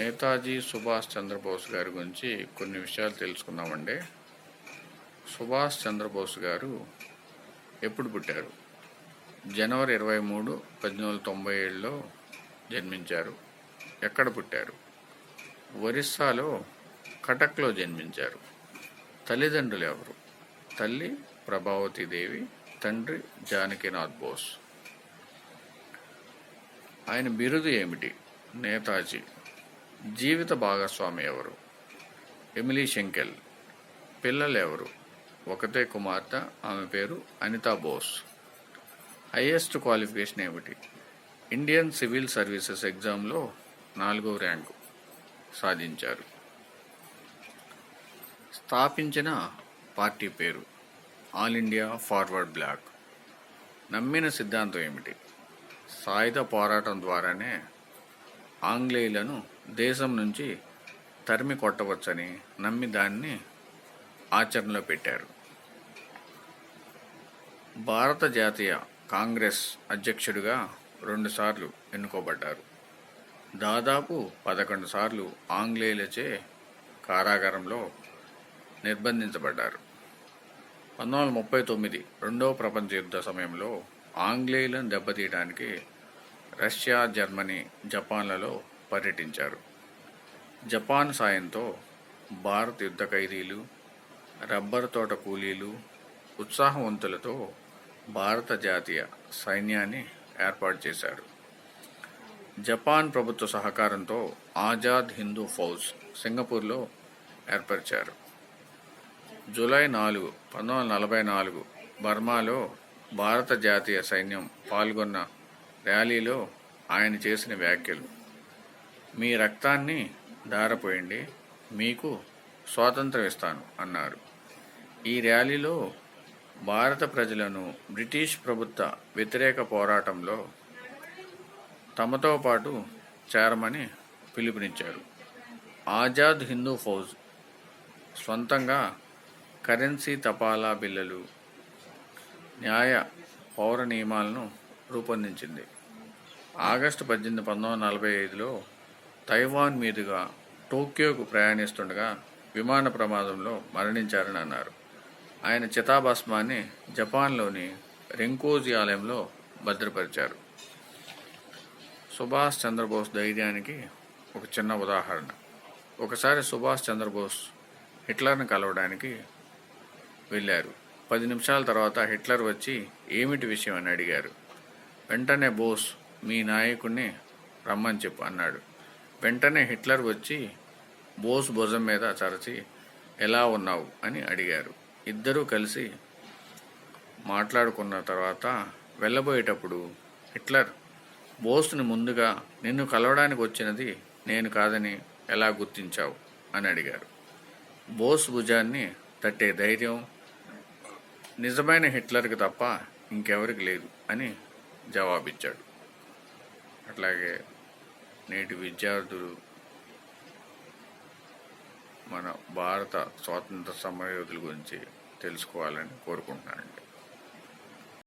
నేతాజీ సుభాష్ చంద్రబోస్ గారి గురించి కొన్ని విషయాలు తెలుసుకుందామండి. సుభాష్ చంద్రబోస్ గారు ఎప్పుడు పుట్టారు? జనవరి ఇరవై మూడు పద్దెనిమిది వందల తొంభై ఏడులో జన్మించారు. ఎక్కడ పుట్టారు? ఒరిస్సాలో కటక్లో జన్మించారు. తల్లిదండ్రులు ఎవరు? తల్లి ప్రభావతి దేవి తండ్రి జానకినాథ్ బోస్. ఆయన బిరుదు ఏమిటి? నేతాజీ జీవిత భాగస్వామి ఎవరు? Emilie Schenkl. పిల్లలు ఎవరు ఒకతే కుమార్తె ఆమె పేరు అనితా బోస్. హైయెస్ట్ క్వాలిఫికేషన్ ఏమిటి? ఇండియన్ సివిల్ సర్వీసెస్ ఎగ్జామ్లో నాలుగో ర్యాంకు సాధించారు. స్థాపించిన పార్టీ పేరు ఆల్ ఇండియా ఫార్వర్డ్ బ్లాక్. నమ్మిన సిద్ధాంతం ఏమిటి? సాయుధ పోరాటం ద్వారానే ఆంగ్లేయులను దేశం నుంచి తరిమి కొట్టవచ్చని నమ్మి దాన్ని ఆచరణలో పెట్టారు. భారత జాతీయ కాంగ్రెస్ అధ్యక్షుడిగా రెండుసార్లు ఎన్నుకోబడ్డారు. దాదాపు పదకొండు సార్లు ఆంగ్లేయులచే కారాగారంలో నిర్బంధించబడ్డారు. పంతొమ్మిది వందల ముప్పై తొమ్మిది రెండవ ప్రపంచ యుద్ధ సమయంలో ఆంగ్లేయులను దెబ్బతీయడానికి రష్యా జర్మనీ జపాన్లలో పర్యటించారు. జపాన్ సాయంతో భారత్ యుద్ధ ఖైదీలు రబ్బర్ తోట కూలీలు ఉత్సాహవంతులతో భారత జాతీయ సైన్యాన్ని ఏర్పాటు చేశారు. జపాన్ ప్రభుత్వ సహకారంతో ఆజాద్ హిందూ ఫౌజ్ సింగపూర్లో ఏర్పరిచారు. జూలై నాలుగు పంతొమ్మిది వందల నలభై నాలుగు బర్మాలో భారత జాతీయ సైన్యం పాల్గొన్న ర్యాలీలో ఆయన చేసిన వ్యాఖ్యలు. మీ రక్తాన్ని దారపోయండి మీకు స్వాతంత్రం ఇస్తాను అన్నారు. ఈ ర్యాలీలో భారత ప్రజలను బ్రిటిష్ ప్రభుత్వ వ్యతిరేక పోరాటంలో తమతో పాటు చేరమని పిలుపునిచ్చారు. ఆజాద్ హిందూ ఫౌజ్ సొంతంగా కరెన్సీ తపాలా బిల్లులు న్యాయ పౌర నియమాలను రూపొందించింది. ఆగస్టు పద్దెనిమిది పంతొమ్మిది వందల నలభై ఐదులో తైవాన్ మీదుగా టోక్యోకు ప్రయాణిస్తుండగా విమాన ప్రమాదంలో మరణించారని అన్నారు. ఆయన చితాభస్మాన్ని జపాన్లోని రెంకోజీ ఆలయంలో భద్రపరిచారు. సుభాష్ చంద్రబోస్ ధైర్యానికి ఒక చిన్న ఉదాహరణ. ఒకసారి సుభాష్ చంద్రబోస్ హిట్లర్ని కలవడానికి వెళ్ళారు. పది నిమిషాల తర్వాత హిట్లర్ వచ్చి ఏమిటి విషయం? అని అడిగారు. వెంటనే బోస్ మీ నాయకుడిని రమ్మని చెప్పు అన్నాడు. వెంటనే హిట్లర్ వచ్చి బోస్ భుజం మీద చరచి ఎలా ఉన్నావు? అని అడిగారు. ఇద్దరూ కలిసి మాట్లాడుకున్న తర్వాత వెళ్ళబోయేటప్పుడు హిట్లర్ బోస్ని ముందుగా నిన్ను కలవడానికి వచ్చినది నేను కాదని ఎలా గుర్తించావు? అని అడిగారు. బోస్ భుజాన్ని తట్టే ధైర్యం నిజమైన హిట్లర్కి తప్ప ఇంకెవరికి లేదు అని జవాబిచ్చాడు. అట్లాగే నేటి విద్యార్థులు మన భారత స్వాతంత్ర సమరయోధుల గురించి తెలుసుకోవాలని కోరుకుంటున్నానండి.